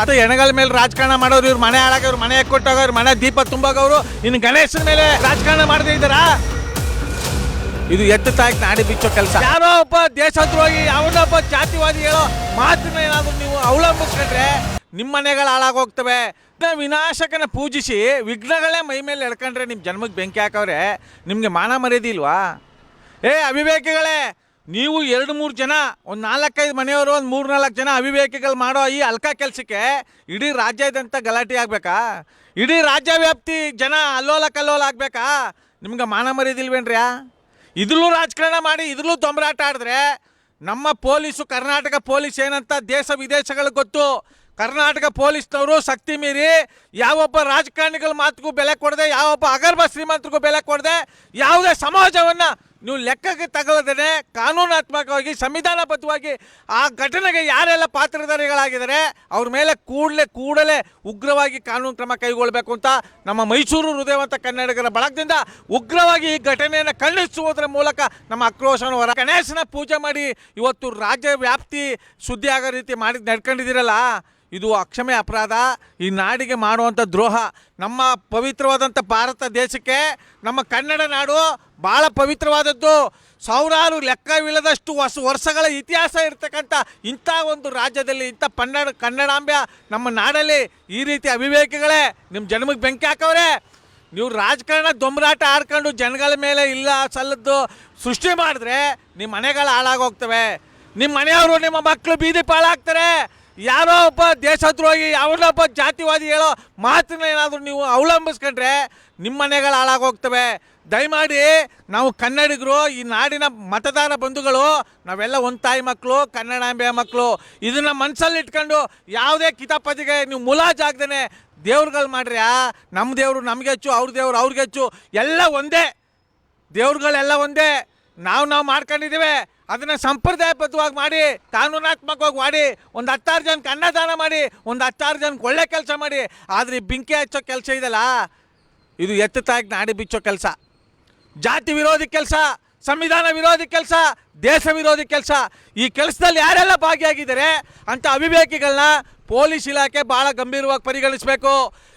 ಅದು ಎಣಗಳ ಮೇಲೆ ರಾಜಕಾರಣ ಮಾಡೋರು, ಇವ್ರ ಮನೆ ಹಾಳಾಗ, ಇವ್ರ ಮನೆ ಕೊಟ್ಟಾಗ ಇವ್ರ ಮನೆ ದೀಪ ತುಂಬಾಗವ್ರು, ಇನ್ನು ಗಣೇಶನ ಮೇಲೆ ರಾಜಕಾರಣ ಮಾಡದೇ ಇದ್ದಾರಾ? ಇದು ಎತ್ತು ತಾಯಿ ನಾಡಿ ಬಿಚ್ಚೋ ಕೆಲಸ. ಯಾರೋ ಒಬ್ಬ ದೇಶದ್ರೋಹಿ, ಅವನೊಬ್ಬ ಜಾತಿವಾದಿ ಹೇಳೋ ಮಾತನ್ನ ಏನಾದ್ರು ನೀವು ಅವಲಂಬಿಸ್ಕೊಂಡ್ರೆ ನಿಮ್ಮ ಮನೆಗಳು ಹಾಳಾಗೋಗ್ತವೆ ವಿನಾಶಕನ ಪೂಜಿಸಿ ವಿಘ್ನಗಳೇ ಮೈ ಮೇಲೆ ಎಳ್ಕೊಂಡ್ರೆ ನಿಮ್ಮ ಜನ್ಮಕ್ಕೆ ಬೆಂಕಿ ಹಾಕವ್ರೆ, ನಿಮಗೆ ಮಾನ ಮರ್ಯಾದೆ ಇಲ್ವಾ? ಏ, ಅವಿವೇಕಿಗಳೇ ನೀವು ಎರಡು ಮೂರು ಜನ, ಒಂದು ನಾಲ್ಕೈದು ಮನೆಯವರು, ಒಂದು ಮೂರು ನಾಲ್ಕು ಜನ ಅವಿವೇಕಿಗಳು ಮಾಡೋ ಈ ಅಲ್ಕ ಕೆಲಸಕ್ಕೆ ಇಡೀ ರಾಜ್ಯದಂತ ಗಲಾಟೆ ಆಗಬೇಕಾ? ಇಡೀ ರಾಜ್ಯ ವ್ಯಾಪ್ತಿ ಜನ ಅಲ್ಲೋಲ ಕಲ್ಲೋಲ ಆಗಬೇಕಾ? ನಿಮ್ಗೆ ಮಾನ ಮರಿದಿಲ್ವೇನ್ರ್ಯಾ ಇದ್ರಲ್ಲೂ ರಾಜಕಾರಣ ಮಾಡಿ, ಇದ್ರಲ್ಲೂ ತೊಂಬರಾಟ ಆಡಿದ್ರೆ ನಮ್ಮ ಪೊಲೀಸು, ಕರ್ನಾಟಕ ಪೊಲೀಸ್ ಏನಂತ ದೇಶ ವಿದೇಶಗಳಿಗೆ ಗೊತ್ತು. ಕರ್ನಾಟಕ ಪೊಲೀಸ್ನವರು ಶಕ್ತಿ ಮೀರಿ ಯಾವೊಬ್ಬ ರಾಜಕಾರಣಿಗಳ ಮಾತಿಗೂ ಬೆಲೆ ಕೊಡದೆ, ಯಾವೊಬ್ಬ ಅಗರ್ಭ ಶ್ರೀಮಂತರಿಗೂ ಬೆಲೆ ಕೊಡದೆ, ಯಾವುದೇ ಸಮಾಜವನ್ನು ನೀವು ಲೆಕ್ಕಕ್ಕೆ ತಗೊಳ್ಳದೇ ಕಾನೂನಾತ್ಮಕವಾಗಿ, ಸಂವಿಧಾನಬದ್ಧವಾಗಿ ಆ ಘಟನೆಗೆ ಯಾರೆಲ್ಲ ಪಾತ್ರಧಾರಿಗಳಾಗಿದ್ದಾರೆ, ಅವ್ರ ಮೇಲೆ ಕೂಡಲೇ ಕೂಡಲೇ ಉಗ್ರವಾಗಿ ಕಾನೂನು ಕ್ರಮ ಕೈಗೊಳ್ಳಬೇಕು ಅಂತ ನಮ್ಮ ಮೈಸೂರು ಹೃದಯವಂತ ಕನ್ನಡಿಗರ ಬಳಗದಿಂದ ಉಗ್ರವಾಗಿ ಈ ಘಟನೆಯನ್ನು ಖಂಡಿಸುವುದರ ಮೂಲಕ ನಮ್ಮ ಆಕ್ರೋಶನ ಹೊರ ಗಣೇಶನ ಪೂಜೆ ಮಾಡಿ ಇವತ್ತು ರಾಜ್ಯ ವ್ಯಾಪ್ತಿ ಸುದ್ದಿ ಆಗೋ ರೀತಿ ಮಾಡಿ ನಡ್ಕೊಂಡಿದ್ದೀರಲ್ಲ, ಇದು ಅಕ್ಷಮ್ಯ ಅಪರಾಧ. ಈ ನಾಡಿಗೆ ಮಾಡುವಂಥ ದ್ರೋಹ ನಮ್ಮ ಪವಿತ್ರವಾದಂಥ ಭಾರತ ದೇಶಕ್ಕೆ, ನಮ್ಮ ಕನ್ನಡ ನಾಡು ಭಾಳ ಪವಿತ್ರವಾದದ್ದು. ಸಾವಿರಾರು ಲೆಕ್ಕವಿಲ್ಲದಷ್ಟು ಹೊಸ ವರ್ಷಗಳ ಇತಿಹಾಸ ಇರತಕ್ಕಂಥ ಇಂಥ ಒಂದು ರಾಜ್ಯದಲ್ಲಿ, ಇಂಥ ಕನ್ನಡ ಕನ್ನಡಾಂಬೆ ನಮ್ಮ ನಾಡಲ್ಲಿ ಈ ರೀತಿ ಅವಿವೇಕಿಗಳೇ ನಿಮ್ಮ ಜನ್ಮಕ್ಕೆ ಬೆಂಕಿ ಹಾಕವ್ರೆ. ನೀವು ರಾಜಕಾರಣ ದೊಂಬರಾಟ ಆಡ್ಕೊಂಡು ಜನಗಳ ಮೇಲೆ ಇಲ್ಲ ಸಲ್ಲದ್ದು ಸೃಷ್ಟಿ ಮಾಡಿದ್ರೆ ನಿಮ್ಮ ಮನೆಗಳು ಹಾಳಾಗೋಗ್ತವೆ. ನಿಮ್ಮ ಮನೆಯವರು ನಿಮ್ಮ ಮಕ್ಕಳು ಬೀದಿ ಪಾಲಾಗ್ತಾರೆ ಯಾರೋ ಒಬ್ಬ ದೇಶದ್ರೋಹಿ ಒಬ್ಬ ಜಾತಿವಾದಿ ಹೇಳೋ ಮಾತನ್ನ ಏನಾದರೂ ನೀವು ಅವಲಂಬಿಸ್ಕೊಂಡ್ರೆ ನಿಮ್ಮ ಮನೆಗಳು ಹಾಳಾಗೋಗ್ತವೆ. ದಯಮಾಡಿ ನಾವು ಕನ್ನಡಿಗರು, ಈ ನಾಡಿನ ಮತದಾರ ಬಂಧುಗಳು, ನಾವೆಲ್ಲ ಒಂದು ತಾಯಿ ಮಕ್ಕಳು ಕನ್ನಡಾಂಬೆಯ ಮಕ್ಕಳು ಇದನ್ನು ಮನಸ್ಸಲ್ಲಿ ಇಟ್ಕೊಂಡು ಯಾವುದೇ ಕಿತಾಪತಿಗೆ ನೀವು ಮುಲಾಜಾಗ್ದೇ ದೇವ್ರುಗಳು ಮಾಡ್ರಿ ನಮ್ಮ ದೇವರು ನಮಗೆ ಹೆಚ್ಚು, ಅವ್ರ ದೇವ್ರು ಅವ್ರಿಗೆ ಹೆಚ್ಚು, ಎಲ್ಲ ಒಂದೇ. ದೇವ್ರುಗಳೆಲ್ಲ ಒಂದೇ. ನಾವು ನಾವು ಮಾಡ್ಕೊಂಡಿದ್ದೀವಿ. ಅದನ್ನು ಸಂಪ್ರದಾಯಬದ್ಧವಾಗಿ ಮಾಡಿ, ಕಾನೂನಾತ್ಮಕವಾಗಿ ಮಾಡಿ, ಒಂದು ಹತ್ತಾರು ಜನಕ್ಕೆ ಅನ್ನದಾನ ಮಾಡಿ, ಒಂದು ಹತ್ತಾರು ಜನಕ್ಕೆ ಒಳ್ಳೆ ಕೆಲಸ ಮಾಡಿ. ಆದರೆ ಈ ಬೆಂಕಿ ಹಚ್ಚೋ ಕೆಲಸ ಇದೆಯಲ್ಲ ಇದು ಎತ್ತು ತಾಯಿ ನಾಡಿ ಬಿಚ್ಚೋ ಕೆಲಸ. ಜಾತಿ ವಿರೋಧಿ ಕೆಲಸ, ಸಂವಿಧಾನ ವಿರೋಧಿ ಕೆಲಸ, ದೇಶ ವಿರೋಧಿ ಕೆಲಸ. ಈ ಕೆಲಸದಲ್ಲಿ ಯಾರೆಲ್ಲ ಭಾಗಿಯಾಗಿದ್ದಾರೆ ಅಂತ ಅವಿವೇಕಿಗಳನ್ನ ಪೊಲೀಸ್ ಇಲಾಖೆ ಭಾಳ ಗಂಭೀರವಾಗಿ ಪರಿಗಣಿಸಬೇಕು.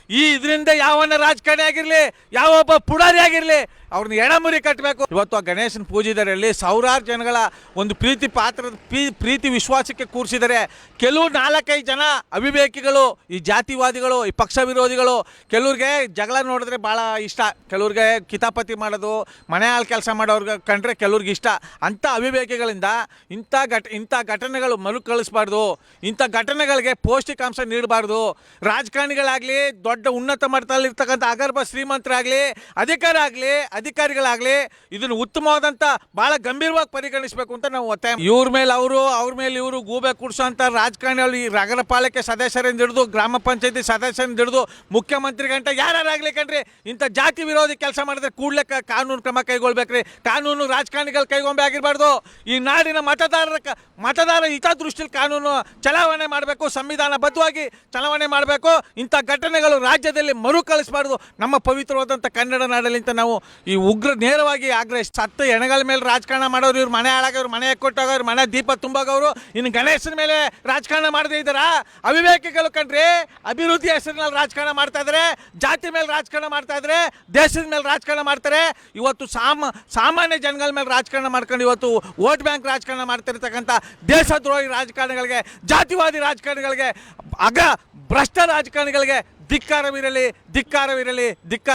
ಈ ಇದರಿಂದ ಯಾವನ ರಾಜಕಾರಣಿ ಆಗಿರಲಿ, ಯಾವೊಬ್ಬ ಪುಡಾರಿ ಆಗಿರಲಿ ಅವ್ರನ್ನ ಎಣಮುರಿ ಕಟ್ಟಬೇಕು ಇವತ್ತು ಆ ಗಣೇಶನ ಪೂಜಿದರಲ್ಲಿ ಸಾವಿರಾರು ಜನಗಳ ಒಂದು ಪ್ರೀತಿ ಪಾತ್ರದ ಪ್ರೀ- ಪ್ರೀತಿ ವಿಶ್ವಾಸಕ್ಕೆ ಕೂರಿಸಿದರೆ ಕೆಲವು ನಾಲ್ಕೈದು ಜನ ಅವಿವೇಕಿಗಳು, ಈ ಜಾತಿವಾದಿಗಳು, ಈ ಪಕ್ಷ ವಿರೋಧಿಗಳು, ಕೆಲವ್ರಿಗೆ ಜಗಳ ನೋಡಿದ್ರೆ ಭಾಳ ಇಷ್ಟ. ಕೆಲವ್ರಿಗೆ ಕಿತಾಪತಿ ಮಾಡೋದು, ಮನೆ ಹಾಳು ಕೆಲಸ ಮಾಡೋರ್ಗೆ ಕಂಡ್ರೆ ಕೆಲವ್ರಿಗೆ ಇಷ್ಟ. ಅಂಥ ಅವಿವೇಕಿಗಳಿಂದ ಇಂಥ ಘಟ, ಇಂಥ ಘಟನೆಗಳು ಮರುಕಳಿಸ್ಬಾರ್ದು. ಇಂಥ ಘಟನೆಗಳಿಗೆ ಪೌಷ್ಟಿಕಾಂಶ ನೀಡಬಾರ್ದು. ರಾಜಕಾರಣಿಗಳಾಗಲಿ ದೊಡ್ಡ ಉನ್ನತ ಮಟ್ಟದಲ್ಲಿರ್ತಕ್ಕಂಥ ಅಗರ್ಭ ಶ್ರೀಮಂತರಾಗಲಿ ಅಧಿಕಾರ ಆಗಲಿ ಅಧಿಕಾರಿಗಳಾಗಲಿ, ಇದನ್ನು ಉತ್ತಮವಾದಂಥ ಭಾಳ ಗಂಭೀರವಾಗಿ ಪರಿಗಣಿಸಬೇಕು ಅಂತ ನಾವು ಒತ್ತಾಯ ಇವ್ರ ಮೇಲೆ ಅವರು, ಅವ್ರ ಮೇಲೆ ಇವರು ಗೂಬೆ ಕುಡ್ಸೋಂಥ ರಾಜಕಾರಣಿಗಳು ಈ ನಗರ ಪಾಲಿಕೆ ಸದಸ್ಯರಿಂದ ಹಿಡಿದು, ಗ್ರಾಮ ಪಂಚಾಯತಿ ಸದಸ್ಯರಿಂದ ಹಿಡಿದು, ಮುಖ್ಯಮಂತ್ರಿ ಗಂಟ ಆಗಲಿ ಕಣ್ರಿ? ಇಂಥ ಜಾತಿ ವಿರೋಧಿ ಕೆಲಸ ಮಾಡಿದ್ರೆ ಕೂಡಲೇ ಕಾನೂನು ಕ್ರಮ ಕೈಗೊಳ್ಬೇಕ್ರಿ. ಕಾನೂನು ರಾಜಕಾರಣಿಗಳು ಕೈಗೊಂಬೆ ಆಗಿರಬಾರ್ದು. ಈ ನಾಡಿನ ಮತದಾರರ ಮತದಾರ ಹಿತದೃಷ್ಟಿಯಲ್ಲಿ ಕಾನೂನು ಚಲಾವಣೆ ಮಾಡಬೇಕು, ಸಂವಿಧಾನಬದ್ಧವಾಗಿ ಚಲಾವಣೆ ಮಾಡಬೇಕು. ಇಂಥ ಘಟನೆಗಳು ರಾಜ್ಯದಲ್ಲಿ ಮರುಕಳಿಸಬಾರ್ದು ನಮ್ಮ ಪವಿತ್ರವಾದಂಥ ಕನ್ನಡ ನಾಡಲ್ಲಿ ಅಂತ ನಾವು ಈ ಉಗ್ರ ನೇರವಾಗಿ ಆಗ್ರಹ ಸತ್ತ ಎಣಗಳ ಮೇಲೆ ರಾಜಕಾರಣ ಮಾಡೋರು ಇವ್ರು, ಮನೆ ಹಾಳಾಗ ಮನೆ ಕೊಟ್ಟಾಗ ಮನೆ ದೀಪ ತುಂಬಾಗವರು ಇನ್ನು ಗಣೇಶನ ಮೇಲೆ ರಾಜಕಾರಣ ಮಾಡದೇ ಇದ್ದಾರಾ? ಅವಿವೇಕಿಗಳು ಕಣ್ರಿ, ಅಭಿವೃದ್ಧಿ ಹೆಸರಿನಲ್ಲಿ ರಾಜಕಾರಣ ಮಾಡ್ತಾ ಇದ್ದಾರೆ ಜಾತಿ ಮೇಲೆ ರಾಜಕಾರಣ ಮಾಡ್ತಾ ಇದ್ದಾರೆ ದೇಶದ ಮೇಲೆ ರಾಜಕಾರಣ ಮಾಡ್ತಾರೆ. ಇವತ್ತು ಸಾಮ ಸಾಮಾನ್ಯ ಜನಗಳ ಮೇಲೆ ರಾಜಕಾರಣ ಮಾಡ್ಕೊಂಡು ಇವತ್ತು ವೋಟ್ ಬ್ಯಾಂಕ್ ರಾಜಕಾರಣ ಮಾಡ್ತಿರ್ತಕ್ಕಂಥ ದೇಶದ್ರೋಹಿ ರಾಜಕಾರಣಿಗಳಿಗೆ, ಜಾತಿವಾದಿ ರಾಜಕಾರಣಿಗಳಿಗೆ ಅಗ ಭ್ರಷ್ಟ ರಾಜಕಾರಣಿಗಳಿಗೆ ಧಿಕ್ಕಾರವಿರಲಿ ಧಿಕ್ಕಾರವಿರಲಿ ಧಿಕ್ಕಾರ